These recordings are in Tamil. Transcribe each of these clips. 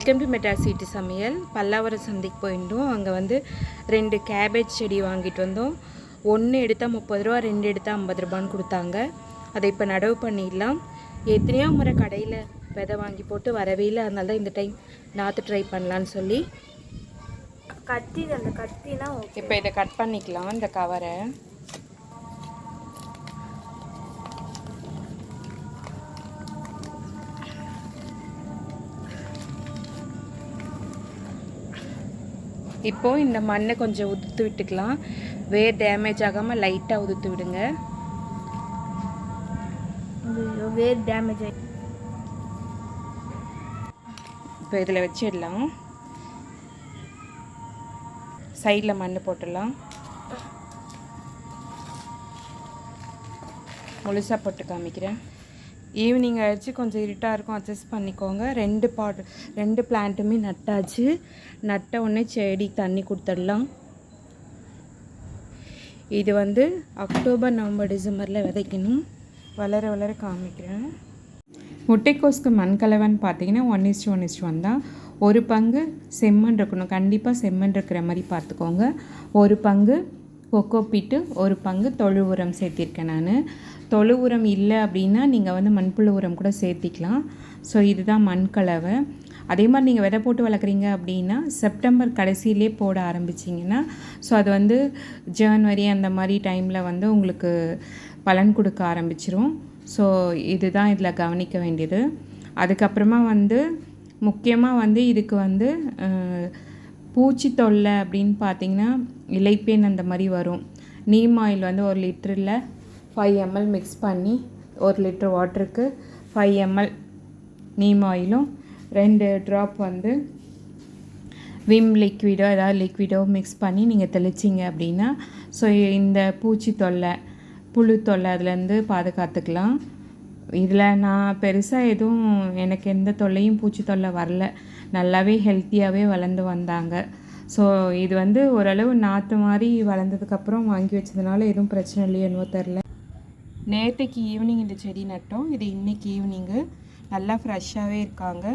வெல்கம் டு மெட்ராஸ் சிட்டி சமையல். பல்லாவரம் சந்தைக்கு போயிருந்தோம். அங்கே வந்து ரெண்டு கேபேஜ் செடி வாங்கிட்டு வந்தோம். ஒன்று எடுத்தால் முப்பது ரூபா ரெண்டு எடுத்தால் ஐம்பது ரூபான்னு கொடுத்தாங்க. அதை இப்போ நடவு பண்ணிடலாம். எத்தனையோ முறை கடையில் விதை வாங்கி போட்டு வரவே இல்லை. அதனால தான் இந்த டைம் நாற்று ட்ரை பண்ணலான்னு சொல்லி. கத்தி அந்த கத்தினா ஓகே இப்போ இதை கட் பண்ணிக்கலாம் இந்த கவரை இப்போ இந்த மண்ணை கொஞ்சம் உதுத்து விட்டுக்கலாம். வேர் டேமேஜ் ஆகாமல் லைட்டாக உதுத்து விடுங்க. வேர் டேமேஜ் ஆகி இப்போ இதில் வச்சிடலாம். சைடில் மண் போட்டுடலாம். முழுசாக போட்டு காமிக்கிறேன். ஈவினிங் ஆகிடுச்சு கொஞ்சம் இருட்டாக இருக்கும். அட்ஜஸ்ட் பண்ணிக்கோங்க. ரெண்டு பாட் ரெண்டு பிளான்ட்டுமே நட்டாச்சு. நட்ட உடனே செடி தண்ணி கொடுத்துடலாம். இது வந்து அக்டோபர் நவம்பர் டிசம்பரில் விதைக்கணும். வளர வளர காமிக்கிறேன். முட்டைக்கோஸ்க்கு மண்கலவைன்னு பார்த்தீங்கன்னா one is to one is to one தான். ஒரு பங்கு செம்மண் இருக்கணும். கண்டிப்பாக செம்மண் இருக்கிற மாதிரி பார்த்துக்கோங்க. ஒரு பங்கு கொக்கோ பீட்டு ஒரு பங்கு தொழு உரம் சேர்த்திருக்கேன் நான். தொழு உரம் இல்லை அப்படின்னா நீங்கள் வந்து மண்புழு உரம் கூட சேர்த்திக்கலாம். ஸோ இதுதான் மண் கலவை அதே மாதிரி நீங்கள் விதை போட்டு வளர்க்குறீங்க அப்படின்னா செப்டம்பர் கடைசியிலே போட ஆரம்பிச்சிங்கன்னா ஸோ அது வந்து ஜனவரி அந்த மாதிரி டைமில் வந்து உங்களுக்கு பலன் கொடுக்க ஆரம்பிச்சிரும். ஸோ இதுதான் இதில் கவனிக்க வேண்டியது. அதுக்கப்புறமா வந்து முக்கியமாக வந்து இதுக்கு வந்து பூச்சி தொல்லை அப்படின்னு பார்த்தீங்கன்னா இலைப்பேன் அந்த மாதிரி வரும். நீம் ஆயில் வந்து ஒரு லிட்டரில் ஃபைவ் எம்எல் மிக்ஸ் பண்ணி ஒரு லிட்டர் வாட்டருக்கு ஃபைவ் எம்எல் நீம் ஆயிலும் ரெண்டு ட்ராப் வந்து விம் லிக்விடோ ஏதாவது லிக்விடோ மிக்ஸ் பண்ணி நீங்கள் தெளிச்சிங்க அப்படின்னா ஸோ இந்த பூச்சி தொல்லை புழு தொல்லை அதுலேருந்து பாதுகாத்துக்கலாம். இதில் நான் பெருசாக எதுவும் எனக்கு எந்த தொல்லையும் பூச்சி தொல்லை வரல. நல்லாவே ஹெல்த்தியாகவே வளர்ந்து வந்தாங்க. ஸோ இது வந்து ஓரளவு நாற்று மாதிரி வளர்ந்ததுக்கப்புறம் வாங்கி வச்சதுனால எதுவும் பிரச்சனை இல்லையோ என்னவோ தெரில நேற்றுக்கு ஈவினிங் இந்த செடி நட்டோம். இது இன்னைக்கு ஈவினிங்கு நல்லா ஃப்ரெஷ்ஷாகவே இருக்காங்க.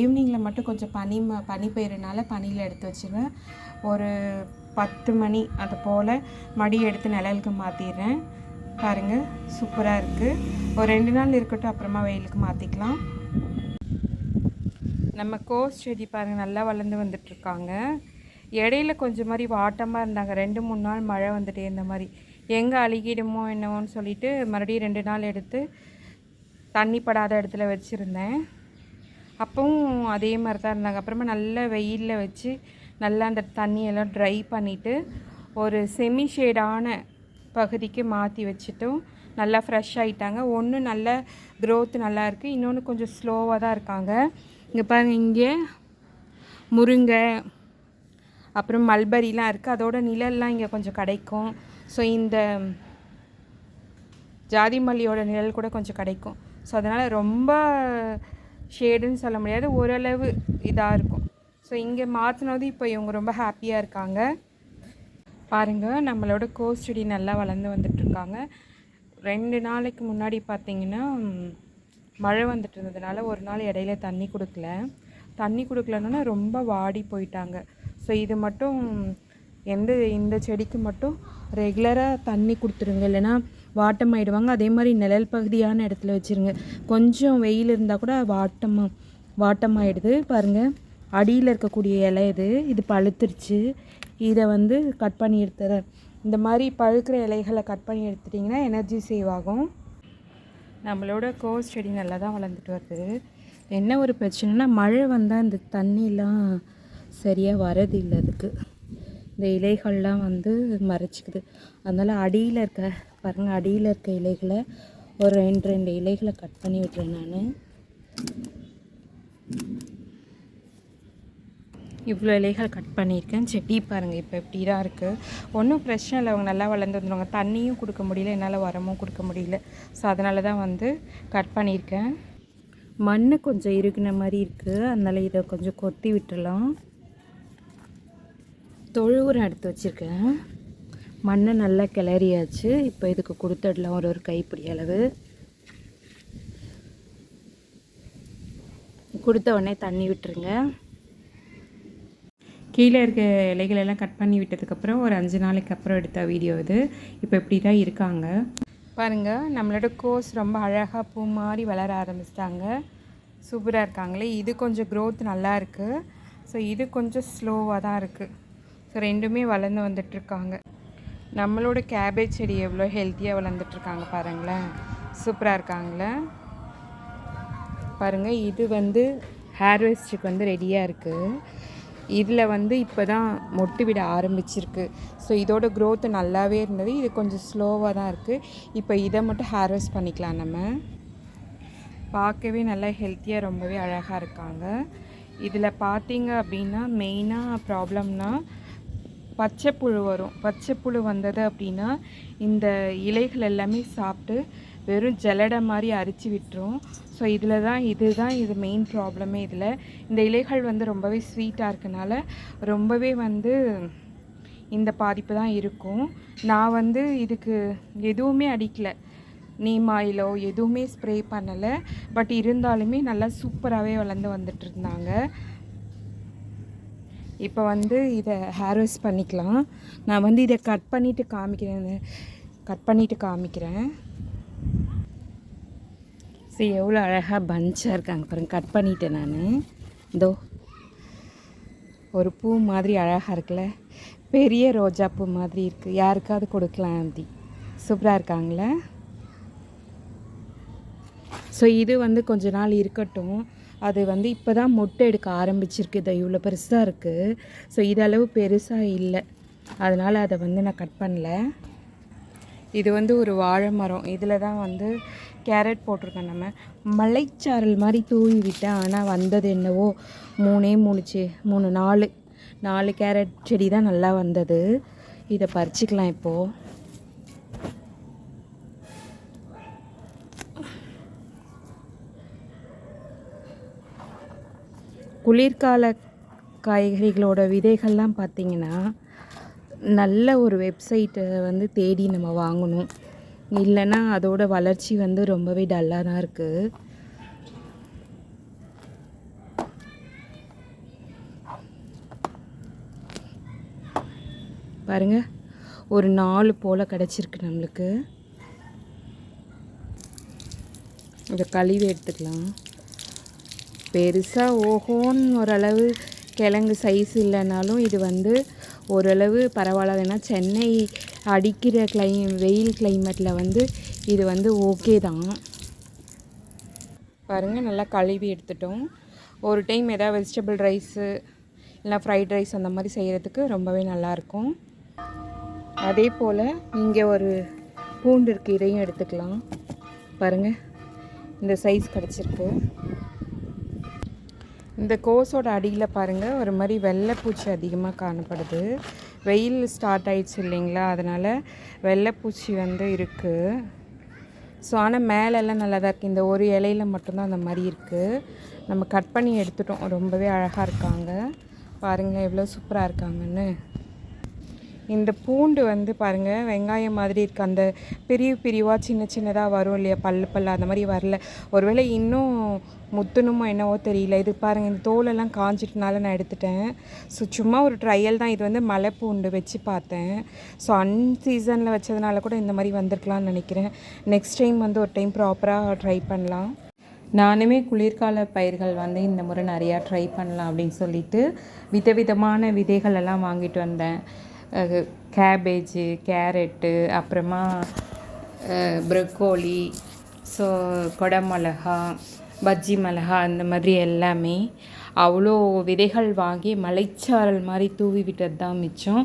ஈவினிங்கில் மட்டும் கொஞ்சம் பனி ம பனி பெய்கிறனால பனியில் எடுத்து வச்சுருவேன். ஒரு பத்து மணி அது போல் மடி எடுத்து நிழலுக்கு மாற்றிடுறேன் பாருங்கள் சூப்பராக இருக்குது ஒரு ரெண்டு நாள் இருக்கட்டும் அப்புறமா வெயிலுக்கு மாற்றிக்கலாம் நம்ம கோஸ் செடி பாருங்கள் நல்லா வளர்ந்து வந்துட்டுருக்காங்க இடையில கொஞ்சம் மாதிரி வாட்டமாக இருந்தாங்க. ரெண்டு மூணு நாள் மழை வந்துட்டே இருந்த மாதிரி. எங்கே அழுகிடுமோ என்னவோன்னு சொல்லிட்டு மறுபடியும் ரெண்டு நாள் எடுத்து தண்ணி படாத இடத்துல வச்சுருந்தேன். அப்பவும் அதே மாதிரி தான் இருந்தாங்க. அப்புறமா நல்லா வெயிலில் வச்சு நல்லா அந்த தண்ணியெல்லாம் ட்ரை பண்ணிவிட்டு ஒரு செமி ஷேடான பகுதிக்கு மாற்றி வச்சுட்டும் நல்லா ஃப்ரெஷ் ஆகிட்டாங்க ஒன்று நல்ல க்ரோத் நல்லா இருக்குது இன்னொன்று கொஞ்சம் ஸ்லோவாக தான் இருக்காங்க. இங்கே பாருங்கள் இங்கே முருங்கை அப்புறம் மல்பரிலாம் இருக்குது அதோட நிழல்லாம் இங்கே கொஞ்சம் கிடைக்கும். ஸோ இந்த ஜாதி மல்லியோட நிழல் கூட கொஞ்சம் கிடைக்கும். ஸோ அதனால் ரொம்ப ஷேடுன்னு சொல்ல முடியாது. ஓரளவு இதாக இருக்கும். ஸோ இங்கே மாற்றினது இப்போ இவங்க ரொம்ப ஹாப்பியாக இருக்காங்க. பாருங்கள் நம்மளோட கோஸ் செடி நல்லா வளர்ந்து வந்துட்டுருக்காங்க ரெண்டு நாளைக்கு முன்னாடி பார்த்தீங்கன்னா மழை வந்துட்டு இருந்ததுனால ஒரு நாள் இடையில தண்ணி கொடுக்கல. தண்ணி கொடுக்கலன்னா ரொம்ப வாடி போயிட்டாங்க. ஸோ இது மட்டும் எந்த இந்த செடிக்கு மட்டும் ரெகுலராக தண்ணி கொடுத்துருங்க. இல்லைன்னா வாட்டம் ஆகிடுவாங்க அதே மாதிரி நிழல் பகுதியான இடத்துல வச்சுருங்க. கொஞ்சம் வெயில் இருந்தால் கூட வாட்டமாக ஆகிடுது பாருங்கள் அடியில் இருக்கக்கூடிய இலை இது. இது பழுத்துருச்சு. இதை வந்து கட் பண்ணி எடுத்துறேன். இந்த மாதிரி பழுக்கிற இலைகளை கட் பண்ணி எடுத்துட்டிங்கன்னா எனர்ஜி சேவ் ஆகும். நம்மளோட கோஸ் செடி நல்லா தான் வளர்ந்துட்டு வருது. என்ன ஒரு பிரச்சனைனா மழை வந்தால் இந்த தண்ணிலாம் சரியாக வரதில்லை அதுக்கு. இந்த இலைகள்லாம் வந்து மறைச்சிக்குது. அதனால் அடியில் இருக்க பாருங்கள் அடியில் இருக்க இலைகளை ஒரு ரெண்டு ரெண்டு இலைகளை கட் பண்ணி விட்டுறேன் நான். இவ்வளோ இலைகள் கட் பண்ணியிருக்கேன். செடி பாருங்கள் இப்போ இப்படி தான் இருக்குது ஒன்றும் பிரச்சனை இல்லை அவங்க நல்லா வளர்ந்து வந்துடுவாங்க தண்ணியும் கொடுக்க முடியல என்னால் உரமும் கொடுக்க முடியல. ஸோ அதனால தான் வந்து கட் பண்ணியிருக்கேன். மண் கொஞ்சம் இறுகின மாதிரி இருக்குது அதனால் இதை கொஞ்சம் கொத்தி விட்டுடலாம். தொழு உரம் எடுத்து வச்சுருக்கேன். மண்ணை நல்லா கிளறியாச்சு. இப்போ இதுக்கு கொடுத்துடலாம் ஒரு ஒரு கைப்பிடி அளவு. கொடுத்த உடனே தண்ணி விட்டுருங்க. கீழே இருக்க இலைகளெல்லாம் கட் பண்ணி விட்டதுக்கப்புறம் ஒரு அஞ்சு நாளைக்கு அப்புறம் எடுத்த வீடியோ இது. இப்போ இப்படி தான் இருக்காங்க. பாருங்கள் நம்மளோட கோஸ் ரொம்ப அழகாக பூ மாதிரி வளர ஆரம்பிச்சிட்டாங்க. சூப்பராக இருக்காங்களே. இது கொஞ்சம் growth நல்லா இருக்குது ஸோ இது கொஞ்சம் ஸ்லோவாக தான் இருக்குது ஸோ ரெண்டுமே வளர்ந்து வந்துட்டுருக்காங்க. நம்மளோட கேபேஜ் செடி எவ்வளோ ஹெல்த்தியாக வளர்ந்துட்டுருக்காங்க பாருங்களேன். சூப்பராக இருக்காங்களே. பாருங்கள் இது வந்து ஹேர் வேஸ்ட்டுக்கு வந்து ரெடியாக இருக்குது இதில் வந்து இப்போ தான் மொட்டு விட ஆரம்பிச்சிருக்கு. ஸோ இதோட க்ரோத்து நல்லாவே இருந்தது. இது கொஞ்சம் ஸ்லோவாக தான் இருக்குது இப்போ இதை மட்டும் ஹேர் வேஸ்ட் பண்ணிக்கலாம் நம்ம. பார்க்கவே நல்லா ஹெல்த்தியாக ரொம்பவே அழகாக இருக்காங்க. இதில் பார்த்தீங்க அப்படின்னா மெயினாக ப்ராப்ளம்னால் பச்சைப்புழு வரும். பச்சைப்புழு வந்தது அப்படின்னா இந்த இலைகள் எல்லாமே சாப்பிட்டு வெறும் ஜலடை மாதிரி அரிச்சு விட்டுரும். ஸோ இதில் தான் இதுதான் இது மெயின் ப்ராப்ளமே இதில். இந்த இலைகள் வந்து ரொம்பவே ஸ்வீட்டாக இருக்கனால ரொம்பவே வந்து இந்த பாதிப்பு தான் இருக்கும். நான் வந்து இதுக்கு எதுவுமே அடிக்கலை. நீம் ஆயிலோ எதுவுமே ஸ்ப்ரே பண்ணலை. பட் இருந்தாலுமே நல்லா சூப்பராகவே வளர்ந்து வந்துட்டு இருந்தாங்க. இப்போ வந்து இதை ஹேர் வாஷ் பண்ணிக்கலாம். நான் வந்து இதை கட் பண்ணிவிட்டு காமிக்கிறேன். கட் பண்ணிவிட்டு காமிக்கிறேன். சரி எவ்வளோ அழகாக பஞ்சாக இருக்காங்க பாருங்க. கட் பண்ணிட்டேன் நான். இதோ ஒரு பூ மாதிரி அழகாக இருக்குல்ல. பெரிய ரோஜா பூ மாதிரி இருக்குது யாருக்காவது கொடுக்கலாம் அப்படி சூப்பராக இருக்காங்களே? ஸோ இது வந்து கொஞ்ச நாள் இருக்கட்டும். அது வந்து இப்போ தான் மொட்டை எடுக்க ஆரம்பிச்சிருக்கு. இதை இவ்வளோ பெருசாக இருக்குது ஸோ இதளவு அளவு பெருசாக இல்லை. அதனால் அதை வந்து நான் கட் பண்ணல. இது வந்து ஒரு வாழை மரம். இதில் தான் வந்து கேரட் போட்டிருக்கோம் நம்ம. மலைச்சாரல் மாதிரி தூவி விட்டேன் ஆனால் வந்தது என்னவோ? மூணே மூணு செ மூணு நாலு. நாலு கேரட் செடி தான் நல்லா வந்தது. இதை பறிச்சிக்கலாம் இப்போது குளிர்கால காய்கறிகளோட விதைகள்லாம் பார்த்திங்கன்னா நல்ல ஒரு வெப்சைட்டை வந்து தேடி நம்ம வாங்கணும். இல்லைன்னா அதோட வளர்ச்சி வந்து ரொம்பவே டல்லாக தான் இருக்குது பாருங்க ஒரு நாலு போல் கிடச்சிருக்கு நம்மளுக்கு. இதை கழுவி எடுத்துக்கலாம். பெருசாக ஓஹோன்னு ஓரளவு கிழங்கு சைஸ் இல்லைனாலும் இது வந்து ஓரளவு பரவாயில்ல ஏன்னா சென்னை அடிக்கிற கிளை வெயில் கிளைமேட்டில் வந்து இது வந்து ஓகே தான். பாருங்கள் நல்லா கழுவி எடுத்துட்டோம். ஒரு டைம் எதாவது வெஜிடபிள் ரைஸு இல்லை ஃப்ரைட் ரைஸ் அந்த மாதிரி செய்கிறதுக்கு ரொம்பவே நல்லாயிருக்கும் அதே போல் இங்கே ஒரு பூண்டு இருக்குது இதையும் எடுத்துக்கலாம். பாருங்கள் இந்த சைஸ் கிடச்சிருக்கு. இந்த கோஸோட அடியில் பாருங்கள் ஒரு மாதிரி வெள்ளைப்பூச்சி அதிகமாக காணப்படுது. வெயில் ஸ்டார்ட் ஆயிடுச்சு இல்லைங்களா? அதனால் வெள்ளைப்பூச்சி வந்து இருக்குது ஸோ ஆனால் மேலெல்லாம் நல்லா தான் இருக்குது இந்த ஒரு இலையில மட்டும்தான் அந்த மாதிரி இருக்குது நம்ம கட் பண்ணி எடுத்துட்டோம். ரொம்பவே அழகாக இருக்காங்க. பாருங்கள் எவ்வளோ சூப்பராக இருக்காங்கன்னு. இந்த பூண்டு வந்து பாருங்கள் வெங்காயம் மாதிரி இருக்குது அந்த பெரிய பிரிவாக சின்ன சின்னதாக வரும் இல்லையா? பல்லு பல்லு அந்த மாதிரி வரல. ஒருவேளை இன்னும் முத்துணுமோ என்னவோ தெரியல. இது பாருங்கள் இந்த தோலெல்லாம் காஞ்சிட்டனால நான் எடுத்துட்டேன். ஸோ சும்மா ஒரு ட்ரையல் தான். இது வந்து மலை பூண்டு வச்சு பார்த்தேன். ஸோ அன் சீசனில் வச்சதுனால கூட இந்த மாதிரி வந்திருக்கலாம்னு நினைக்கிறேன். நெக்ஸ்ட் டைம் வந்து ஒரு டைம் ப்ராப்பராக ட்ரை பண்ணலாம். நானுமே குளிர்கால பயிர்கள் வந்து இந்த முறை நிறையா ட்ரை பண்ணலாம் அப்படின்னு சொல்லிட்டு விதவிதமான விதைகள் எல்லாம் வாங்கிட்டு வந்தேன். கேபேஜு கேரட்டு அப்புறமா ப்ரக்கோலி ஸோ கொடமிளகா பஜ்ஜி மிளகா அந்த மாதிரி எல்லாமே அவ்வளோ விதைகள் வாங்கி மலைச்சாரல் மாதிரி தூவி விட்டது தான் மிச்சம்.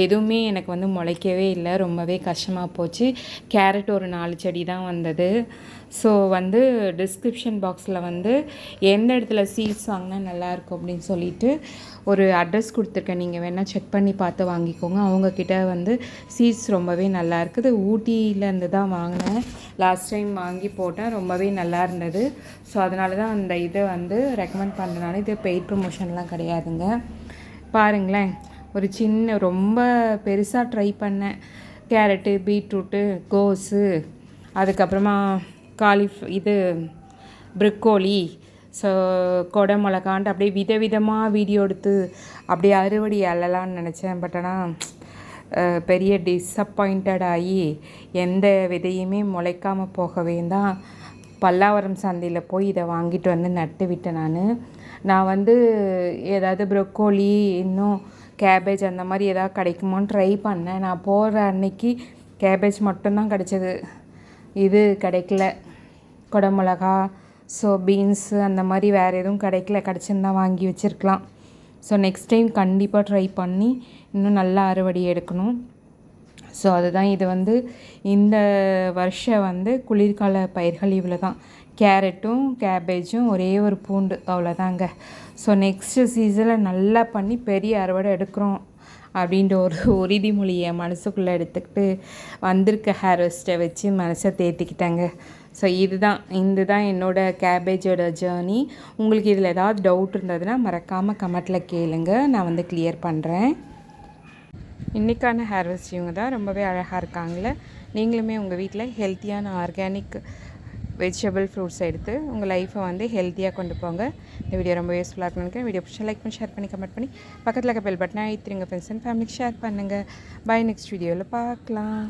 எதுவுமே எனக்கு வந்து முளைக்கவே இல்லை. ரொம்பவே கஷ்டமாக போச்சு. கேரட் ஒரு நாலு செடி தான் வந்தது. ஸோ வந்து டிஸ்கிரிப்ஷன் பாக்ஸில் வந்து எந்த இடத்துல சீட்ஸ் வாங்கினா நல்லாயிருக்கும் அப்படின்னு சொல்லிட்டு ஒரு அட்ரஸ் கொடுத்துருக்கேன். நீங்கள் வேணால் செக் பண்ணி பார்த்து வாங்கிக்கோங்க. அவங்கக்கிட்ட வந்து சீட்ஸ் ரொம்பவே நல்லா இருக்குது. ஊட்டியிலேருந்து தான் வாங்கினேன். லாஸ்ட் டைம் வாங்கி போட்டேன். ரொம்பவே நல்லா இருந்தது. ஸோ அதனால தான் அந்த இதை வந்து ரெக்கமெண்ட் பண்ணுறதுனால இது பெய்ட் ப்ரொமோஷன்லாம் கிடையாதுங்க. பாருங்களேன். ஒரு சின்ன ரொம்ப பெருசாக ட்ரை பண்ணேன். கேரட்டு பீட்ரூட்டு கோஸு அதுக்கப்புறமா காலிஃப் இது ப்ரிக்கோலி ஸோ கொடை மிளகான்ட்டு அப்படியே விதவிதமாக வீடியோ எடுத்து அப்படியே அறுவடை அள்ளலாம்னு நினச்சேன். பட் ஆனால் பெரிய டிஸப்பாயிண்டட் ஆகி எந்த விதையுமே முளைக்காமல் போகவே தான் பல்லாவரம் சந்தையில் போய் இதை வாங்கிட்டு வந்து நட்டு விட்டேன் நான். நான் வந்து ஏதாவது ப்ரொக்கோலி இன்னும் கேபேஜ் அந்த மாதிரி ஏதாவது கிடைக்குமோன்னு ட்ரை பண்ணேன். நான் போகிற அன்னைக்கு கேபேஜ் மட்டும்தான் கிடைச்சது. இது கிடைக்கல. குடமிளகா ஸோ பீன்ஸு அந்த மாதிரி வேறு எதுவும் கிடைக்கல. கிடச்சிருந்தா வாங்கி வச்சுருக்கலாம். ஸோ நெக்ஸ்ட் டைம் கண்டிப்பாக ட்ரை பண்ணி இன்னும் நல்லா அறுவடை எடுக்கணும். ஸோ அதுதான் இது வந்து இந்த வருஷம் வந்து குளிர்கால பயிர்கள் இவ்வளோ தான் கேரட்டும் கேபேஜும் ஒரே ஒரு பூண்டு அவ்வளோதாங்க ஸோ நெக்ஸ்ட்டு சீசனில் நல்லா பண்ணி பெரிய அறுவடை எடுக்கிறோம் அப்படின்ற ஒரு உறுதிமொழியை மனசுக்குள்ளே எடுத்துக்கிட்டு வந்திருக்க ஹார்வெஸ்ட்டை வச்சு மனசை தேத்திக்கிட்டேங்க. ஸோ இதுதான் இது தான் என்னோடய கேபேஜோட ஜேர்னி உங்களுக்கு இதில் ஏதாவது டவுட் இருந்ததுன்னா மறக்காமல் கமெண்ட்டில் கேளுங்க. நான் வந்து கிளியர் பண்ணுறேன் இன்றைக்கான ஹேர்வெஸ்ட் இவங்க தான் ரொம்பவே அழகாக இருக்காங்களே நீங்களுமே உங்கள் வீட்டில் ஹெல்த்தியான ஆர்கானிக் வெஜிடபிள் ஃப்ரூட்ஸ் எடுத்து உங்கள் லைஃப்பை வந்து ஹெல்த்தியாக கொண்டு போங்க. இந்த வீடியோ ரொம்ப யூஸ்ஃபுல்லாக இருக்கும்னு நினைக்கிறேன். வீடியோ பிடிச்சா லைக் பண்ணி ஷேர் பண்ணி கமெண்ட் பண்ணி பக்கத்தில் இருக்க பெல் பட்டனை ஐத்திரிங்க ஃப்ரெண்ட்ஸ் அண்ட் ஃபேமிலிக்கு ஷேர் பண்ணுங்கள் பை நெக்ஸ்ட் வீடியோவில் பார்க்கலாம்.